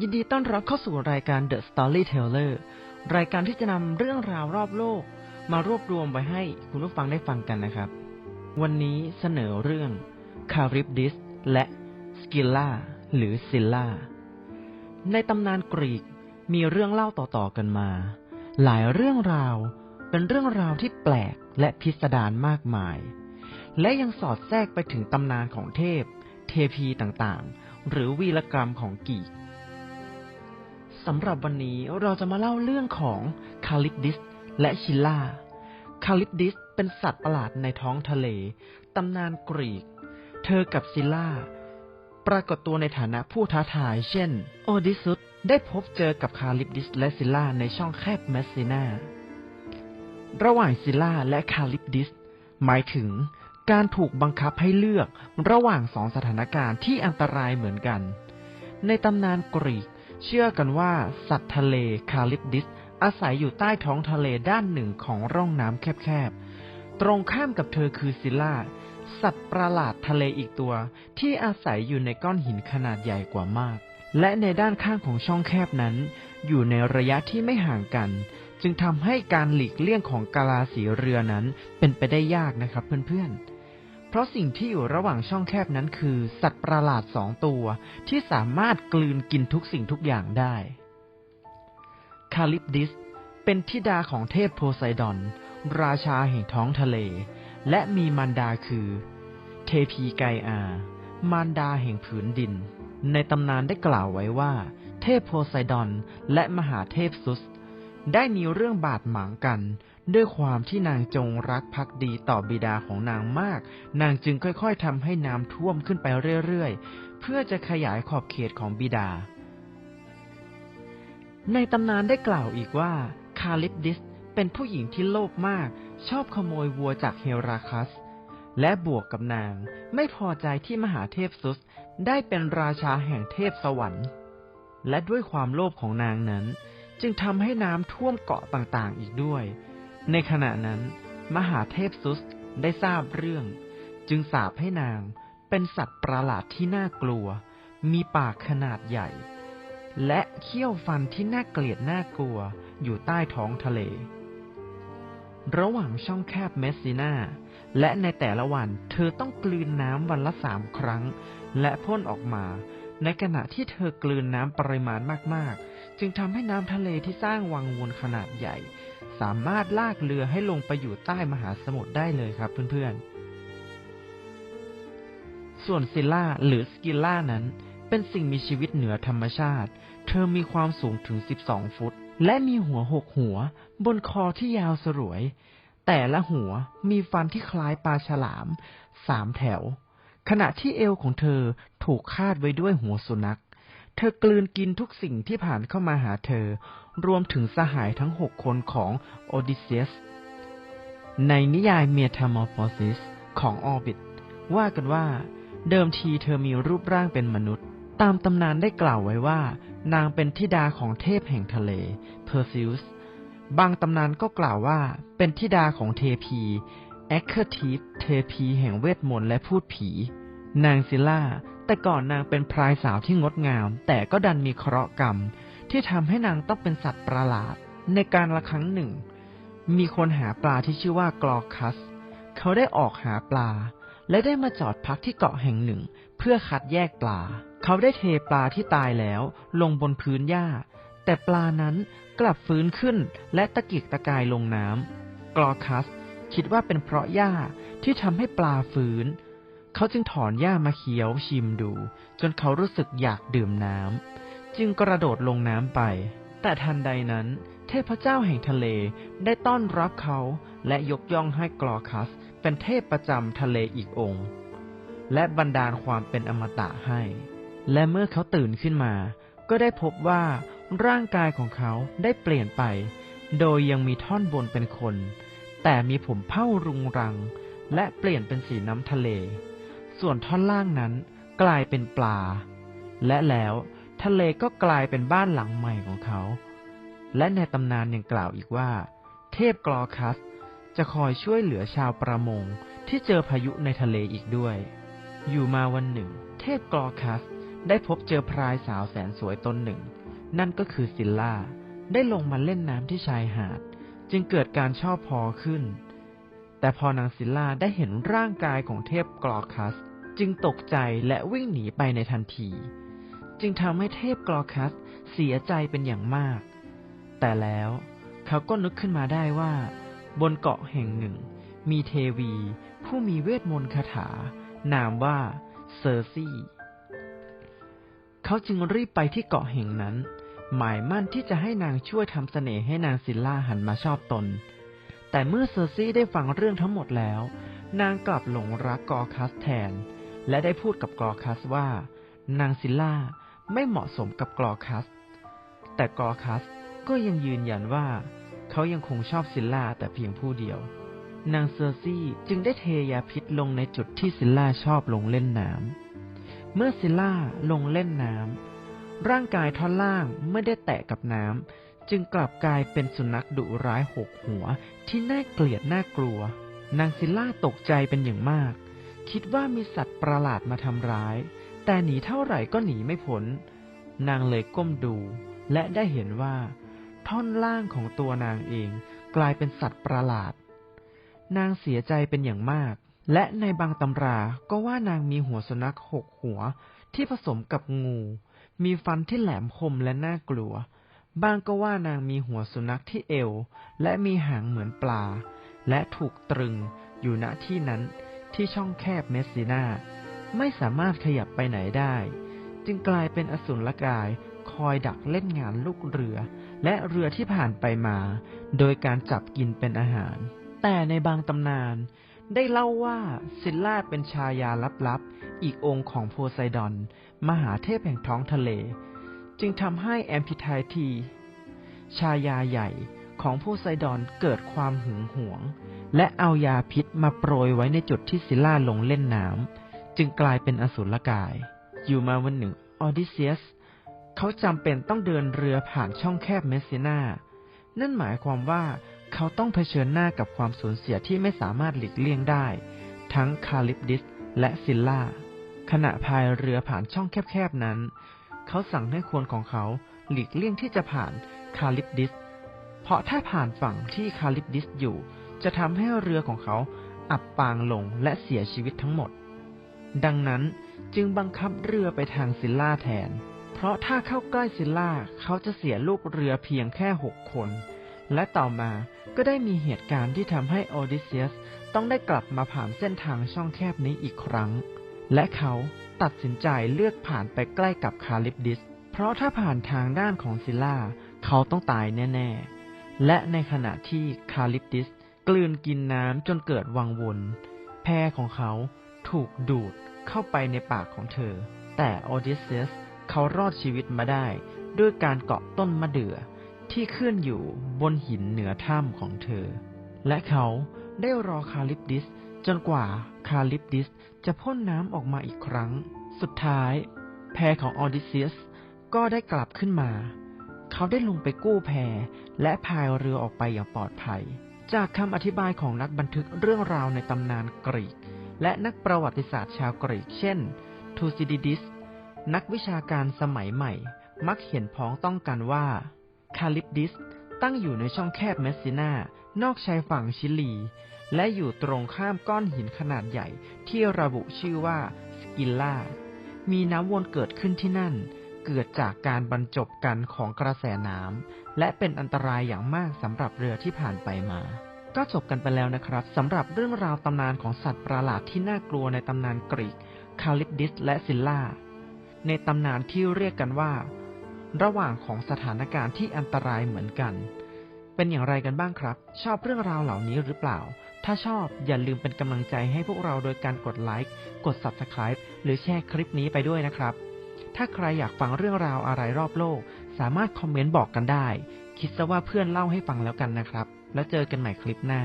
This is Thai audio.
ยินดีต้อนรับเข้าสู่รายการ The Storyteller รายการที่จะนำเรื่องราวรอบโลก มารวบรวมไว้ให้คุณผู้ฟังได้ฟังกันนะครับ วันนี้เสนอเรื่อง c a r y b d i s และ Scylla หรือ Scylla ในตำนานกรีกมีเรื่องเล่าต่อๆกันมา หลายเรื่องราวเป็นเรื่องราวที่แปลกและพิสดารมากมาย และยังสอดแทรกไปถึงตำนานของเทพ เทพีต่างๆ หรือวีรกรรมของกรีก สำหรับวันนี้เราจะมาเล่าเรื่องของคาลิปดิสและชิลล่า คาลิปดิสเป็นสัตว์ประหลาดในท้องทะเล ตำนานกรีก เธอกับซิลล่า ปรากฏตัวในฐานะผู้ท้าทาย เช่น โอดิซุสได้พบเจอกับคาลิปดิสและซิลล่าในช่องแคบแมสซินาระหว่างซิลล่าและคาลิปดิส หมายถึงการถูกบังคับให้เลือกระหว่างสองสถานการณ์ที่อันตรายเหมือนกัน ในตำนานกรีก เชื่อกันว่าสัตว์ทะเลคาลิปดิส อาศัยอยู่ใต้ท้องทะเลด้านหนึ่งของร่องน้ำแคบๆ ตรงข้ามกับเธอคือซิลล่า สัตว์ประหลาดทะเลอีกตัว ที่อาศัยอยู่ในก้อนหินขนาดใหญ่กว่ามาก และในด้านข้างของช่องแคบนั้น อยู่ในระยะที่ไม่ห่างกัน จึงทำให้การหลีกเลี่ยงของกาลาสีเรือนั้นเป็นไปได้ยากนะครับเพื่อนๆ เพราะสิ่งที่อยู่ระหว่างช่องแคบนั้นคือ สัตว์ประหลาดสองตัว ที่สามารถกลืนกินทุกสิ่งทุกอย่างได้ คาลิปดิส เป็นธิดาของเทพโพไซดอน ราชาแห่งท้องทะเล และมีมารดาคือ เทพีไกอา มารดาแห่งผืนดิน ในตำนานได้กล่าวไว้ว่า เทพโพไซดอนและมหาเทพซุส ได้มีเรื่องบาดหมางกัน ด้วยความที่นางจงรักภักดีต่อบิดาของนางมาก นางจึงค่อยๆทำให้น้ำท่วมขึ้นไปเรื่อยๆ เพื่อจะขยายขอบเขตของบิดา ในตำนานได้กล่าวอีกว่า คาลิปดิสเป็นผู้หญิงที่โลภมาก ชอบขโมยวัวจากเฮราคัส และบวกกับนางไม่พอใจที่มหาเทพซุสได้เป็นราชาแห่งเทพสวรรค์ และด้วยความโลภของนางนั้น จึงทำให้น้ำท่วมเกาะต่างๆอีกด้วย ในขณะนั้น มหาเทพซุสได้ทราบเรื่อง จึงสาปให้นางเป็นสัตว์ประหลาดที่น่ากลัว มีปากขนาดใหญ่ และเขี้ยวฟันที่น่าเกลียดน่ากลัวอยู่ใต้ท้องทะเล ระหว่างช่องแคบเมสซินาและในแต่ละวันเธอต้องกลืนน้ำวันละสามครั้ง และพ่นออกมา ในขณะที่เธอกลืนน้ำปริมาณมากๆ จึงทำให้น้ำทะเลที่สร้างวังวนขนาดใหญ่ สามารถลากเรือให้ลงไปอยู่ใต้มหาสมุทรได้เลยครับเพื่อนๆ ส่วนซิลล่าหรือสกิลล่านั้น เป็นสิ่งมีชีวิตเหนือธรรมชาติ เธอมีความสูงถึง 12 ฟุต และมีหัวหกหัว บนคอที่ยาวสรวย แต่ละหัวมีฟันที่คล้ายปลาฉลามสามแถว ขณะที่เอวของเธอถูกคาดไว้ด้วยหัวสุนัข เธอกลืนกินทุกสิ่งที่ผ่านเข้ามาหาเธอ รวมถึงสหายทั้งหกคนของโอดิเซียส ในนิยายเมียทามอร์ฟอซิสของออบิทว่ากันว่า เดิมทีเธอมีรูปร่างเป็นมนุษย์ ตามตำนานได้กล่าวไว้ว่า นางเป็นธิดาของเทพแห่งทะเลเพอร์ซิวสบางตำนานก็กล่าวว่าเป็นธิดาของเทพีแอคเคอร์ทีฟเทพีแห่งเวทมนต์และพูดผี นางซิล่า แต่ก่อนนางเป็นพรายสาวที่งดงาม แต่ก็ดันมีเคราะห์กรรม ที่ทำให้นางต้องเป็นสัตว์ประหลาด ในการละครั้งหนึ่ง มีคนหาปลาที่ชื่อว่ากลอคัส เขาได้ออกหาปลา และได้มาจอดพักที่เกาะแห่งหนึ่ง เพื่อคัดแยกปลา เขาได้เทปลาที่ตายแล้ว ลงบนพื้นหญ้า แต่ปลานั้นกลับฟื้นขึ้นและตะกิกตะกายลงน้ำกลอคัสคิดว่าเป็นเพราะหญ้าที่ทำให้ปลาฟื้น เขาจึงถอนหญ้ามาเคี้ยวชิมดู จนเขารู้สึกอยากดื่มน้ำ จึงกระโดดลงน้ำไป แต่ทันใดนั้น เทพเจ้าแห่งทะเลได้ต้อนรับเขาและยกย่องให้กลอคัส เป็นเทพประจำทะเลอีกองค์ และบันดาลความเป็นอมตะให้ และเมื่อเขาตื่นขึ้นมา ก็ได้พบว่าร่างกายของเขาได้เปลี่ยนไป โดยยังมีท่อนบนเป็นคน แต่มีผมเผ้ารุงรัง และเปลี่ยนเป็นสีน้ำทะเล ส่วนท่อนล่างนั้นกลายเป็นปลา และแล้ว ทะเลก็กลายเป็นบ้านหลังใหม่ของเขา และในตำนานยังกล่าวอีกว่า เทพกลอคัส จะคอยช่วยเหลือชาวประมงที่เจอพายุในทะเลอีกด้วย อยู่มาวันหนึ่ง เทพกลอคัสได้พบเจอพรายสาวแสนสวยตนหนึ่ง นั่นก็คือซิลล่า ได้ลงมาเล่นน้ำที่ชายหาด จึงเกิดการชอบพอขึ้น แต่พอนางซิลล่าได้เห็นร่างกายของเทพกรอคัส จึงตกใจและวิ่งหนีไปในทันที จึงทำให้เทพกรอคัสเสียใจเป็นอย่างมาก แต่แล้วเขาก็นึกขึ้นมาได้ว่า บนเกาะแห่งหนึ่ง มีเทวีผู้มีเวทมนต์คาถา นามว่าเซอร์ซี่ เขาจึงรีบไปที่เกาะแห่งนั้น หมายมั่นที่จะให้นางช่วยทำเสน่ห์ให้นางซิลล่าหันมาชอบตน แต่เมื่อเซอร์ซี่ได้ฟังเรื่องทั้งหมดแล้ว นางกลับหลงรักกอร์คัสแทน และได้พูดกับกอร์คัสว่า นางซิลล่า ไม่เหมาะสมกับกอร์คัส แต่กอร์คัสก็ยังยืนยันว่าเขายังคงชอบซิลล่าแต่เพียงผู้เดียว นางเซอร์ซี่จึงได้เทยาพิษลงในจุดที่ซิลล่าชอบลงเล่นน้ำ เมื่อซิลล่าลงเล่นน้ำ ร่างกายท่อนล่างไม่ได้แตะกับน้ำ จึงกลับกลายเป็นสุนัขดุร้ายหกหัวที่น่าเกลียดน่ากลัว นางซิลล่าตกใจเป็นอย่างมาก คิดว่ามีสัตว์ประหลาดมาทำร้าย แต่หนีเท่าไหร่ก็หนีไม่พ้น นางเลยก้มดู และได้เห็นว่า ท่อนล่างของตัวนางเองกลายเป็นสัตว์ประหลาด นางเสียใจเป็นอย่างมาก และในบางตำราก็ว่านางมีหัวสุนัขหกหัวที่ผสมกับงู มีฟันที่แหลมคมและน่ากลัว บางก็ว่านางมีหัวสุนัขที่เอว และมีหางเหมือนปลา และถูกตรึงอยู่ณที่นั้นที่ช่องแคบเมสซินา ไม่สามารถขยับไปไหนได้ จึงกลายเป็นอสุรกายคอยดักเล่นงานลูกเรือ และเรือที่ผ่านไปมา โดยการจับกินเป็นอาหาร แต่ในบางตำนาน ได้เล่าว่าซิลล่าเป็นชายาลับๆ อีกองค์ของโพไซดอน มหาเทพแห่งท้องทะเล จึงทำให้แอมพิไทที ชายาใหญ่ของโพไซดอนเกิดความหึงหวง และเอายาพิษมาโปรยไว้ในจุดที่ซิลล่าลงเล่นน้ำ จึงกลายเป็นอสุรกาย อยู่มาวันหนึ่งออดิเซียสเขาจำเป็นต้องเดินเรือผ่านช่องแคบเมสซินานั่นหมายความว่าเขาต้องเผชิญหน้ากับความสูญเสียที่ไม่สามารถหลีกเลี่ยงได้ ทั้งคาลิปดิสและซิลล่า ขณะพายเรือผ่านช่องแคบๆนั้น เขาสั่งให้ควนของเขาหลีกเลี่ยงที่จะผ่านคาลิปดิส เพราะถ้าผ่านฝั่งที่คาลิปดิสอยู่ จะทำให้เรือของเขาอับปางลงและเสียชีวิตทั้งหมด ดังนั้นจึงบังคับเรือไปทางซิลล่าแทน เพราะถ้าเข้าใกล้ซิลล่าเขาจะเสียลูกเรือเพียงแค่หกคน และต่อมาก็ได้มีเหตุการณ์ที่ทำให้โอดิเซียสต้องได้กลับมาผ่านเส้นทางช่องแคบนี้อีกครั้ง และเขาตัดสินใจเลือกผ่านไปใกล้กับคาลิปดิส เพราะถ้าผ่านทางด้านของซิลล่าเขาต้องตายแน่ ๆ และในขณะที่คาลิปดิสกลืนกินน้ำจนเกิดวังวน แพของเขา ถูกดูดเข้าไปในปากของเธอ แต่โอดิเซียสเขารอดชีวิตมาได้ ด้วยการเกาะต้นมะเดื่อที่ขึ้นอยู่บนหินเหนือถ้ำของเธอ และเขาได้รอคาลิปดิสจนกว่าคาลิปดิสจะพ่นน้ำออกมาอีกครั้ง สุดท้าย แพของออดิเซียสก็ได้กลับขึ้นมา เขาได้ลงไปกู้แพและพายเรือออกไปอย่างปลอดภัย จากคำอธิบายของนักบันทึกเรื่องราวในตำนานกรีก และนักประวัติศาสตร์ชาวกรีกเช่น ทูซิดิดิส นักวิชาการสมัยใหม่ มักเห็นพ้องต้องกันว่า คาลิปดิส ตั้งอยู่ในช่องแคบเมสซินานอกชายฝั่งชิลี และอยู่ตรงข้ามก้อนหินขนาดใหญ่ที่ระบุชื่อว่าสกิลล่า มีน้ำวนเกิดขึ้นที่นั่น เกิดจากการบรรจบกันของกระแสน้ำและเป็นอันตรายอย่างมากสำหรับเรือที่ผ่านไปมา ก็จบกันไปแล้วนะครับสำหรับเรื่องราวตำนานของสัตว์ประหลาดที่น่ากลัวในตำนานกรีกคาลิปดิสและซิลล่า ในตำนานที่เรียกกันว่า ระหว่างของสถานการณ์ที่อันตรายเหมือนกัน เป็นอย่างไรกันบ้างครับ ชอบเรื่องราวเหล่านี้หรือเปล่า ถ้าชอบอย่าลืมเป็นกำลังใจให้พวกเราโดยการกดไลค์กด Subscribe หรือแชร์คลิปนี้ไปด้วยนะครับ ถ้าใครอยากฟังเรื่องราวอะไรรอบโลก สามารถคอมเมนต์บอกกันได้ คิดซะว่าเพื่อนเล่าให้ฟังแล้วกันนะครับ แล้วเจอกันใหม่คลิปหน้า